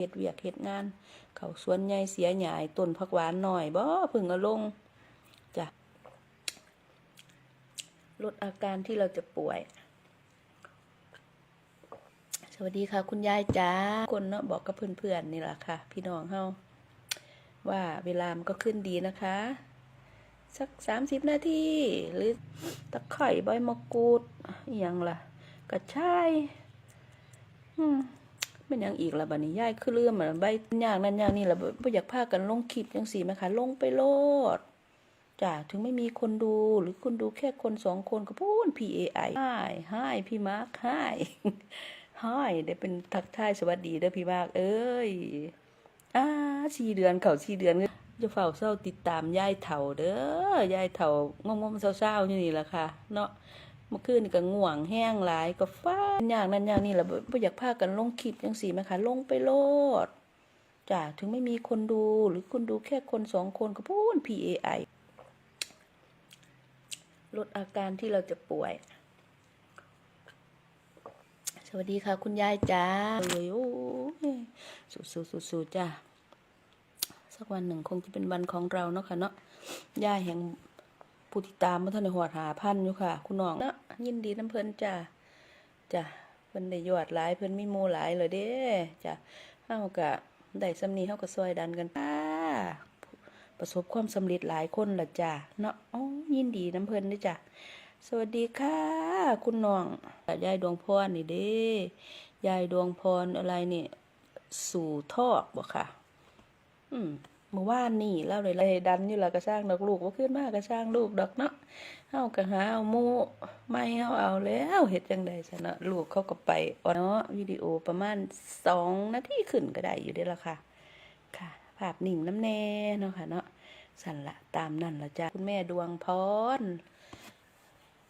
เฮ็ดเวียกเฮ็ดงาน เขาสวนใหญ่เสียใหยายต้นผักหวานหน่อยบ่พึ่งเอาลงจ้ะลดอาการที่เราจะป่วย สวัสดีค่ะ คุณยายจ้าคนเนาะบอกกับเพื่อนๆนี่แหละค่ะ พี่น้องเฮาว่าเวลามันก็ขึ้นดีนะคะ สักสามสิบนาที หรือตะไคร่ใบมะกรูดอหยังล่ะ กระชาย อืม เป็นยังอีกละบัดนี้ยายคือเลื่อมอะใบยางนั้นยางนี้ล่ะบ่อยากพากันลงคลิปจังสี่ไหมคะลงไปโลดจ้ะถึงไม่มีคนดูหรือคุณดูแค่คนสองคนก็พูน P A I ให้ให้พี่มาร์คให้ให้ได้เป็นทักทายสวัสดีเด้อพี่มาร์คเอ้ยอ่าสี่เดือนเขาสี่เดือนจะเฝ้าเศร้าติดตามยายเถ่าเด้อยายเถ่างงๆเศร้าๆอยู่นี่แหละค่ะ เนาะ เมื่อคืนก็ง่วงแห้งหลายก็ฟ้าอย่างนั้นอย่างนี้แหละบ่อยากพากันลงคลิปจังสี่ไหมคะลงไปโลดจ้ะถึงไม่มีคนดูหรือคุณดูแค่คนสองคนก็พูน P A I ลดอาการที่เราจะป่วย สวัสดีค่ะ คุณยายจ้าเลยโอ้ยสู้ๆสู้จ้าสักวันหนึ่งคงจะเป็นวันของเราเนาะค่ะเนาะยายแห่ง ผู้ติดตามมาท่านในหอดหาพันอยู่ค่ะ คุณน้องเนาะยินดีน้ำเพลินจ้ะจ้ะเพิ่นได้ยอดหลายเพิ่นมีหมู่หลายเลยเด้จ้ะเฮาก็ได้สำนีเฮาก็ซอยดันกันป้าประสบความสำเร็จหลายคนละจ้ะเนาะอ๋อยินดีน้ำเพลินด้จ้ะสวัสดีค่ะ คุณน้องยายดวงพรนี่เด้ยายดวงพรอะไรนี่ สู่ทอกบ่ค่ะ อืม เมื่อวานนี่เล่าเลยเลยดันอยู่ละกระช่างดอกลูกว่าขึ้นมากระช่างลูกดอกเนาะเฮาก็หาเอามูไม่เฮาเอาแล้วเฮ็ดจังได๋ซะเนาะลูกเขาก็ไปเนาะวิดีโอประมาณ2นาทีขึ้นก็ได้อยู่เด้ละค่ะ ค่ะ ภาพนิ่งน้ำแน่เนาะค่ะเนาะสั่นละตามนั่นละจ้ะคุณแม่ดวงพร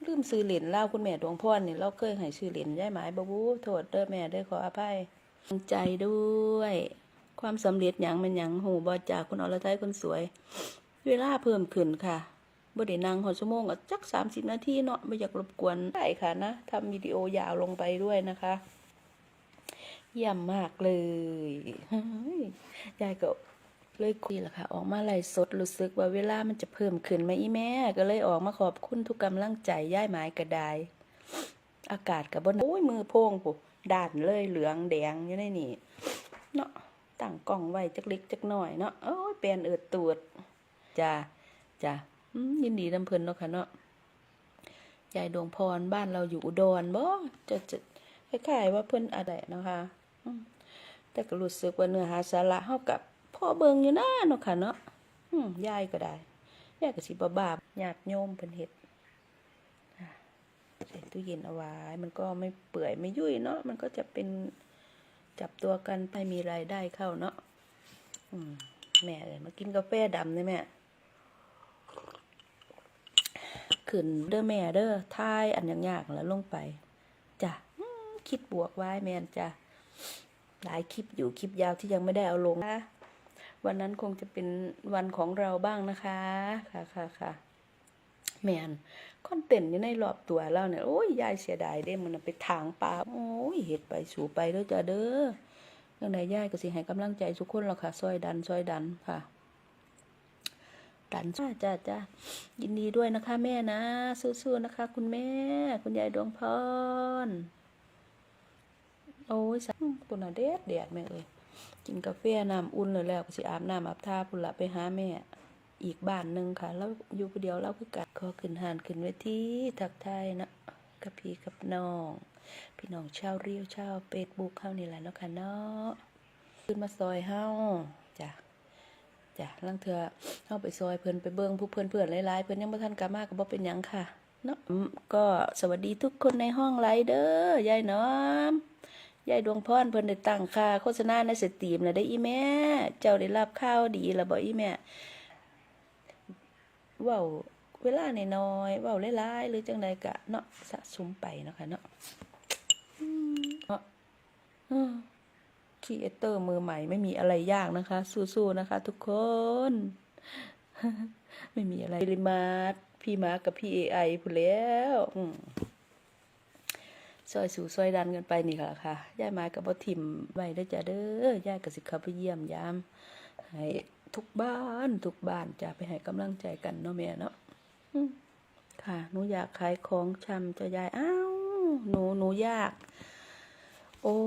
ลืมซื้อเหรียญเล่าคุณแม่ดวงพรนี่ยเราเคยให้ซื้อเหรียญยายหมบ่บูโทษเด้อแม่เด้อขออภัยใจด้วย ความสำเร็จอย่างมันอย่างหูบอจากคุณอรทัยคนสวย เวลาเพิ่มขึ้นค่ะบ่ได้นั่งหอชั่วโมงก็จักสามสิบนาทีเนาะไม่อยากรบกวนได้ค่ะนะทำวิดีโอยาวลงไปด้วยนะคะเยี่ยมมากเลยยายก็เลยคุยแหละค่ะ ออกมาไล่สดรู้สึกว่าเวลามันจะเพิ่มขึ้นไหมอีแม่ ก็เลยออกมาขอบคุณทุกกำลังใจย่ายหมายกระไดอากาศกับบนโอ้ยมือโพงปุ๊ด่านเลยเหลืองแดงอยู่ในนี่เนาะ ตั้งกล้องไว้จักเล็กจักหน่อยเนาะโอ้ยแปลนเอิดตูดจ้าจ้ายินดีนำเพิ่นเนาะค่ะเนาะยายดวงพรบ้านเราอยู่อุดรบ่จะจะคล้ายๆว่าเพิ่นอะไรเนาะค่ะแต่ก็รู้สึกว่าเนื้อหาสาระเฮากับพ่อเบิงอยู่นะเนาะค่ะเนาะอืมยายก็ได้ยายก็สิบ่บาปญาติโยมเพิ่นเฮ็ดใส่ตู้เย็นเอาไว้ มันก็ไม่เปื่อยไม่ยุ่ยเนาะมันก็จะเป็น จับตัวกันไปมีรายได้เข้าเนาะอืมแม่เลยมากินกาแฟดำเลยแม่ขึ้นเด้อแม่เด้อทายอันยากๆแล้วลงไปจ้ะคิดบวกไว้แม่นจ้ะหลายคลิปอยู่คลิปยาวที่ยังไม่ได้เอาลงนะวันนั้นคงจะเป็นวันของเราบ้างนะคะ ค่ะค่ะค่ะ แม่นคอนเทนต์อยู่ในรอบตัวเราเนี่ยโอ้ยยายเสียดายเด้มันไปทางป่าโอ้ยเห็ดไปสู่ไปแล้วจ้ะเด้อยังไงยายก็สิให้กำลังใจทุกคนหรอกค่ะซอยดันซอยดันค่ะดันจ้าจ้าจ้ายินดีด้วยนะคะแม่นะสู้ๆนะคะ คุณแม่ คุณยายดวงพรโอ้ยสักปุ่นอะแดดแดดแม่เอ้ยกินกาแฟน้ำอุ่นเลยแล้วก็สิอาบน้ำอาบท่าพุ่นละไปหาแม่ อีกบ้านหนึ่งค่ะแล้วอยู่คนเดียวเราคือกันขอขึ้นหานขึ้นเวทีทักทายนะกับพี่กับน้อง พี่น้องชาวเรียวชาวเฟซบุ๊กเข้านี่แหละเนาะค่ะเนาะขึ้นมาซอยเฮาจ้ะจ้ะลังเถื่อเฮาไปซอยเพิ่นไปเบิ่งผู้เพิ่นเพื่อนหลายๆเพิ่นยังบ่ทันกลับมาก็บ่เป็นหยังค่ะเนาะก็สวัสดีทุกคนในห้องไลเด้อยายน้อมยายดวงพรเพิ่นได้ตั้งค่าโฆษณาในสตรีมแล้วได้อีแม่ เจ้าได้รับข่าวดีแล้วบ่อีแม่ เว้าเวลาน้อยๆเว้าหลายๆหรือจังใดกะเนาะสะสมไปเนาะค่ะเนาะเนาะครีเอเตอร์มือใหม่ไม่มีอะไรยากนะคะ สู้ๆนะคะ ทุกคน ไม่มีอะไรริมาร์พี่มาร์กับพี่เอไอพูดแล้วซอยสู่ซอยดันกันไปนี่ค่ะค่ะย่ามากับบ่ทิมไว้เด้อจ้ะเด้อย่ายก็สิเข้าไปเยี่ยมยามให้ ทุกบ้านทุกบ้านจะไปให้กำลังใจกันเนาะแม่เนาะอืมค่ะหนูอยากขายของชำจะยายอ้าวหนูหนูอยาก โอ้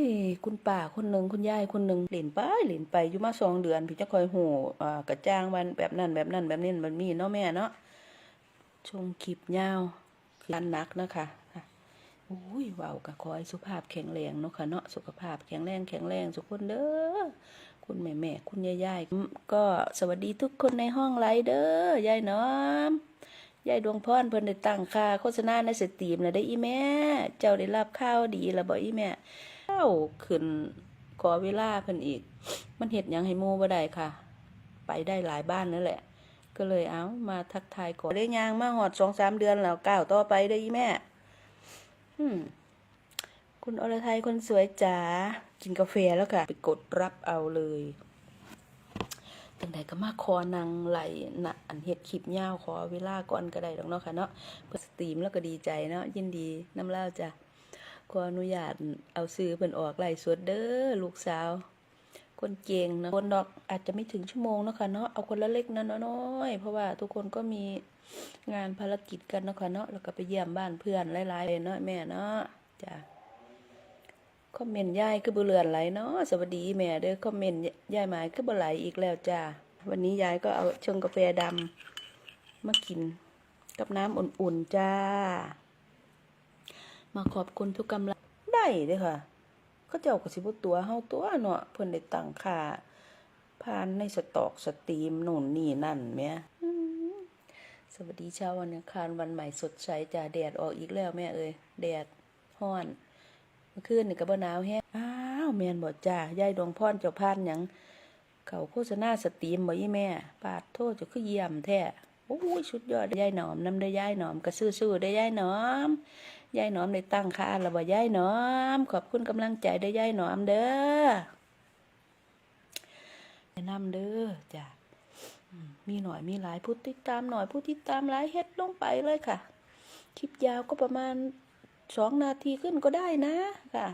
ยคุณป่าคนหนึ่งคุณยายคนหนึ่งเหรียญไปเหรียญไปอยู่มาสองเดือนพี่จะคอยหูอ่ากระจ้างวันแบบนั้นแบบนั้นแบบนี้แบบนี้เนาะแม่เนาะชงคลิปยาวคืออันหนักนะคะค่ะโอ้ยเว้าวกะคอยสุขภาพแข็งแรงเนาะค่ะเนาะสุขภาพแข็งแรงแข็งแรงทุกคนเด้อ คุณแม่แม่คุณยายยายก็สวัสดีทุกคนในห้องไลเด้อยายน้อมยายดวงพรเพิ่นได้ตั้งค่าโฆษณาในสตรีมแล้วได้อีแม่ เจ้าได้รับข้าวดีล้วบ่อีแม่ข้าวขึ้นขอเวลาเพิ่นอีก มันเฮ็ดยังให้มูบ่ได้ค่ะ ไปได้หลายบ้านนั่นแหละ ก็เลยเอามาทักทายก่อนได้ยางมาหอด2-3เดือนแล้วก้าวต่อไปเด้อีแม่ อืม คุณอรไทยคนสวยจ๋ากินกาแฟแล้วค่ะ ไปกดรับเอาเลยจังใดก็มาคอนางไหลนะอันเฮ็ดคลิปยาวขอเวลาก่อนก็ได้ดอกเนาะค่ะเนาะเพื่อสตรีมแล้วก็ดีใจเนาะยินดีน้ำเล่าจ้ะขออนุญาตเอาซื้อเพิ่นออกไหล่สดเด้อลูกสาว คนเก่งนะคนดอกอาจจะไม่ถึงชั่วโมงเนาะค่ะเนาะเอาคนละเล็กน้อยเพราะว่าทุกคนก็มีงานภารกิจกันเนาะค่ะเนาะแล้วก็ไปเยี่ยมบ้านเพื่อนหลายๆเนาะแม่เนาะจ้ะ คอมเมนต์ยายคือบ่เลือนไหลเนาะสวัสดีแม่เด้อคอมเมนต์ยายหมายคือบ่ไหลอีกแล้วจ้าวันนี้ยายก็เอาชงกาแฟดำมากิน กับน้ำอุ่นๆจ้า มาขอบคุณทุกกำลังได้เด้อค่ะเขาเจ้าก็สิบตัวเฮาตัวเนาะเพิ่นได้ตั้งค่าผ่านในสตอกสตรีมโน่นนี่นั่นแม่สวัสดีเช้าวันอังคารวันใหม่สดใสจ้าแดดออกอีกแล้วแม่เอ้ยแดดฮ้อน มื่อคืนนี่ก็บ่หนาวแฮงอ้าวแม่นบ่จ้ายายดวงพรเจ้าพานหยังเขาโฆษณาสตรีมบ่ยี่แม่ ปาดโทษจะคือเยี่ยมแท้โอ้ยสุดยอดยายหนอมนำได้ยายหนอมก็ซื่อๆได้ยายหนอมยายหนอมได้ตั้งค่าแล้วบ่ยายหนอม ขอบคุณกำลังใจได้ยายหนอมเด้อแนะนำเด้อจ้ะมีหน่อยมีหลายผู้ติดตามหน่อยผู้ติดตามหลายเฮ็ดลงไปเลยค่ะ คลิปยาวก็ประมาณ สองนาทีขึ้นก็ได้นะค่ะ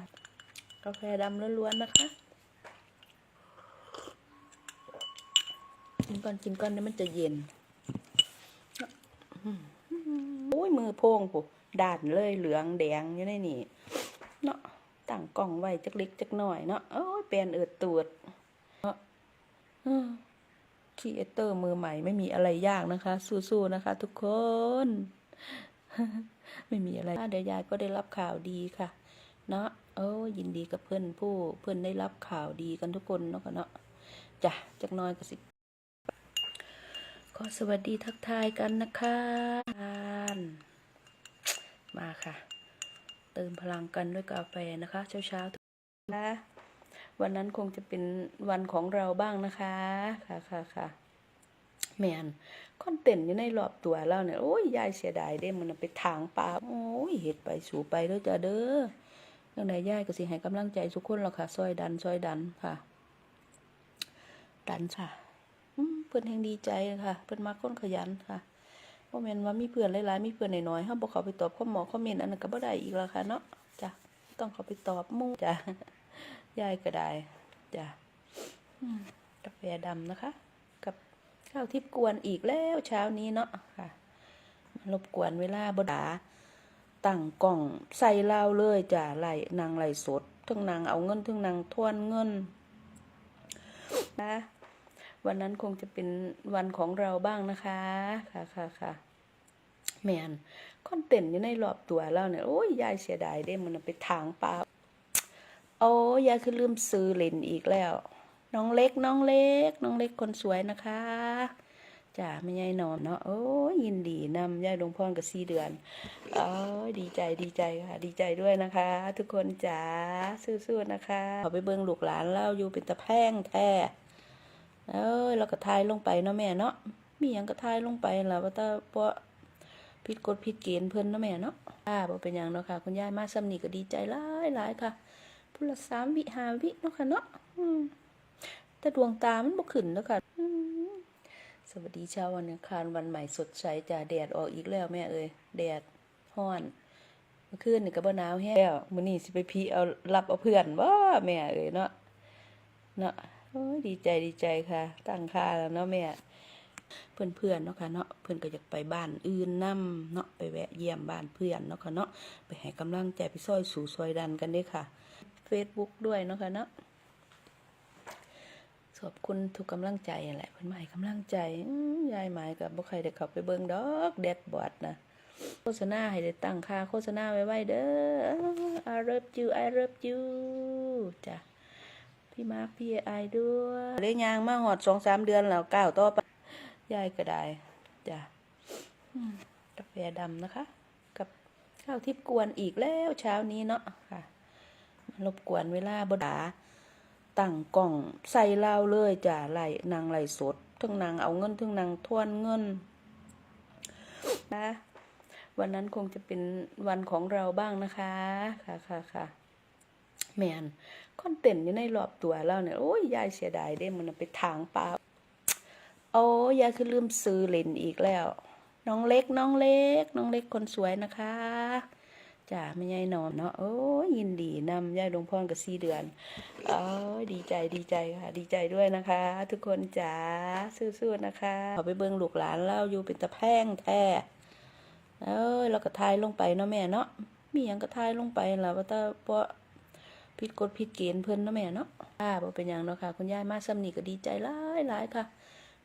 กาแฟดำล้วนๆนะคะ กินก่อนกินก่อนเดี๋ยมันจะเย็นโอ้ยมือโพงปุ๊ด่านเลยเหลืองแดงอยู่ในนี่เนาะตั้งกล้องไว้จักเล็กจักหน่อยเนาะโอ้ยแปลนเอิดตูดเนาะคีเอเตอร์มือใหม่ไม่มีอะไรยากนะคะ สู้ๆนะคะ ทุกคน ไม่มีอะไรเดี๋ยวยายก็ได้รับข่าวดีค่ะ เนาะเออยินดีกับเพื่อนผู้เพื่อนได้รับข่าวดีกันทุกคนเนาะค่ะเนาะจ้ะจักน้อยก็สิขอสวัสดีทักทายกันนะคะมาค่ะ เติมพลังกันด้วยกาแฟนะคะ เช้าเช้าๆทุกนะวันนั้นคงจะเป็นวันของเราบ้างนะคะ ค่ะค่ะค่ะ แมนคอนเทนต์อยู่ในรอบตัวเราเนี่ยโอ้ยยายเสียดายเด้มันไปทางป่าโอ้ยเห็ดไปสู่ไปแล้วจ้ะเด้อยังไงยายก็สิให้กำลังใจทุกคนหรอกค่ะซอยดันซอยดันค่ะ ดันค่ะเพื่อนแห่งดีใจค่ะเพื่อนมาคนขยันค่ะเพราะแมนว่ามีเพื่อนหลายๆมีเพื่อนน้อยๆเฮาบ่เขาไปตอบข้อหมอคอเมนอันนั้นก็บ่ได้อีกแล้วค่ะเนาะจ้ะต้องเขาไปตอบมู่จ้ะยายก็ได้จ้ะกาแฟดำนะคะ ข้าวทิพย์กวนอีกแล้วเช้านี้เนาะค่ะรบกวนเวลาบดาตั้งกล่องใส่เหล้าเลยจ้ะไหลนางไหลสดทั้งนางเอาเงินทั้งนางทวนเงินนะวันนั้นคงจะเป็นวันของเราบ้างนะคะ ค่ะค่ะค่ะแมนคอนเทนต์อยู่ในรอบตัวเราเนี่ยโอ้ยยายเสียดายเด้มันไปทางป่าโอ้ยยายคือลืมซื้อเลนอีกแล้ว น้องเล็กน้องเล็ก น้องเล็กคนสวยนะคะจ้าไม่ยายนอมเนาะโอ้ยยินดีนำยายดวงพรกับสี่เดือนเอ้ยดีใจดีใจค่ะดีใจด้วยนะคะ ทุกคนจ๋าสู้ๆนะคะขอไปเบิ่งลูกหลานเล่าอยู่เป็นตะแพงแท้เอ้ยเราก็ทายลงไปเนาะแม่เนาะมีหยังก็ทายลงไปล่ะว่าแต่เพราะผิดกฎผิดเกณฑ์เพิ่นเนาะแม่เนาะอ่าบ่เป็นหยังเนาะค่ะ คุณยายมาซ้ำนี่ก็ดีใจหลายหลายค่ะ พุ่ละสามวิหาวิเนาะค่ะเนาะอืม แต่ดวงตามันบ่ขึ้นเนาะค่ะสวัสดีเช้าวันอังคารวันใหม่สดใสจ้าแดดออกอีกแล้วแม่เอ้ยแดดฮ้อนเมื่อมื่อคืนนี่ก็บ่หนาวแฮงแล้วมื้อนี้สิไปพีเอารับเอาเพื่อนบ่แม่เอ้ยเนาะเนาะโอ้ยดีใจดีใจค่ะ ตั้งค่าแล้วเนาะแม่เพื่อนๆเนาะค่ะเนาะเพื่อนก็อยากไปบ้านอื่นนํเนาะไปแวะเยี่ยมบ้านเพื่อนเนาะค่ะเนาะไปให้กำลังใจไปซอยสู่ซอยดันกันด้อค่ะ Facebook ด้วยเนาะค่ะเนาะ ขอบคุณทุกกำลังใจนั่นแหละเพิ่อนให้กำลังใจอื้อยายหมายกับบ่ใครได้เข้าไปเบิ่งดอกแดดบอดนะโฆษณาให้ได้ตั้งค่าโฆษณาไว้ไว้เด้อ I love you I love you จ้ะพี่มาร์คพี่ไอด้วยเลยยางมาหอด2-3เดือนแล้วก้าวต่อไปยายก็ได้จ้ะกาแฟดำนะคะ กับข้าวทิพย์กวนอีกแล้วเช้านี้เนาะค่ะรบกวนเวลาบดา ตั้งกล่องใส่เหล้าเลยจ้ะไหลนางไหลสดทั้งนางเอาเงินทั้งนางทวนเงินนะวันนั้นคงจะเป็นวันของเราบ้างนะคะ ค่ะค่ะค่ะแมนคอนเทนต์อยู่ในรอบตัวเราเนี่ย โอ้ยยายเสียดายเด้มันไปทางปลาโอ้ยายคือลืมซื้อเลนอีกแล้ว น้องเล็กน้องเล็ก น้องเล็กคนสวยนะคะ จ้าไม่ยายนอนเนาะโอ้ยยินดีนำยายดวงพรกับสี่เดือนโอ้ยดีใจดีใจค่ะ ดีใจด้วยนะคะ ทุกคนจ๋าสู้ๆนะคะ ขอไปเบิ่งลูกหลานเล่าอยู่เป็นตะแพ่งแท้เอ้ยเราก็ทายลงไปเนาะแม่เนาะมีหยังก็ทายลงไปล่ะว่าแต่เพราะผิดกฎผิดเกณฑ์เพิ่นเนาะแม่เนาะอ่าบ่เป็นหยังเนาะค่ะ คุณยายมาซ้ำนี่ก็ดีใจหลายหลายๆค่ะ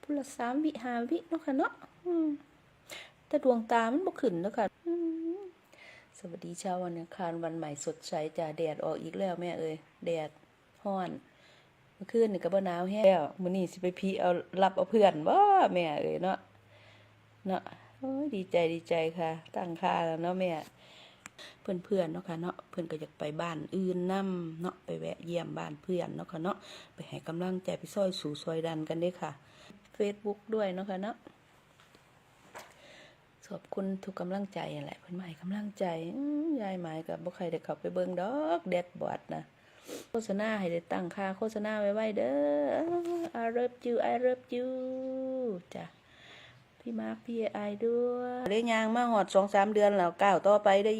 พุละสามวิหาวิเนาะค่ะเนาะแต่ดวงตามันบ่ขึ้นแล้วค่ะ สวัสดีเช้าวันอังคารวันใหม่สดใสจ้าแดดออกอีกแล้วแม่เอ้ยแดดฮ้อนเมื่อคืนนี่ก็บ่หนาวแฮงแล้วมื้อนี้สิไปพีเอารับเอาเพื่อนบ่แม่เอ้ยเนาะเนาะโอ้ยดีใจดีใจค่ะ ตั้งค่าแล้วเนาะแม่เพื่อนๆเนาะค่ะเนาะเพื่อนก็อยากไปบ้านอื่นนํเนาะไปแวะเยี่ยมบ้านเพื่อนเนาะค่ะเนาะไปให้กำลังใจไปซอยสู่ซอยดันกันด้อค่ะ Facebook ด้วยเนาะค่ะเนาะ ขอบคุณทุกกำลังใจนั่นแหละเพื่อนใหม่กำลังใจอื้อยายหมายกับบ่ใครได้เข้าไปเบิ้งดอกแดดบอดนะโฆษณาให้ได้ตั้งค่าโฆษณาไว้ไว้เด้อ I love you I love you จ้ะพี่มาร์คพี่ไอด้วยเลี้ยงยางมาหอดสองสามเดือนแล้วก้าวต่อไปได้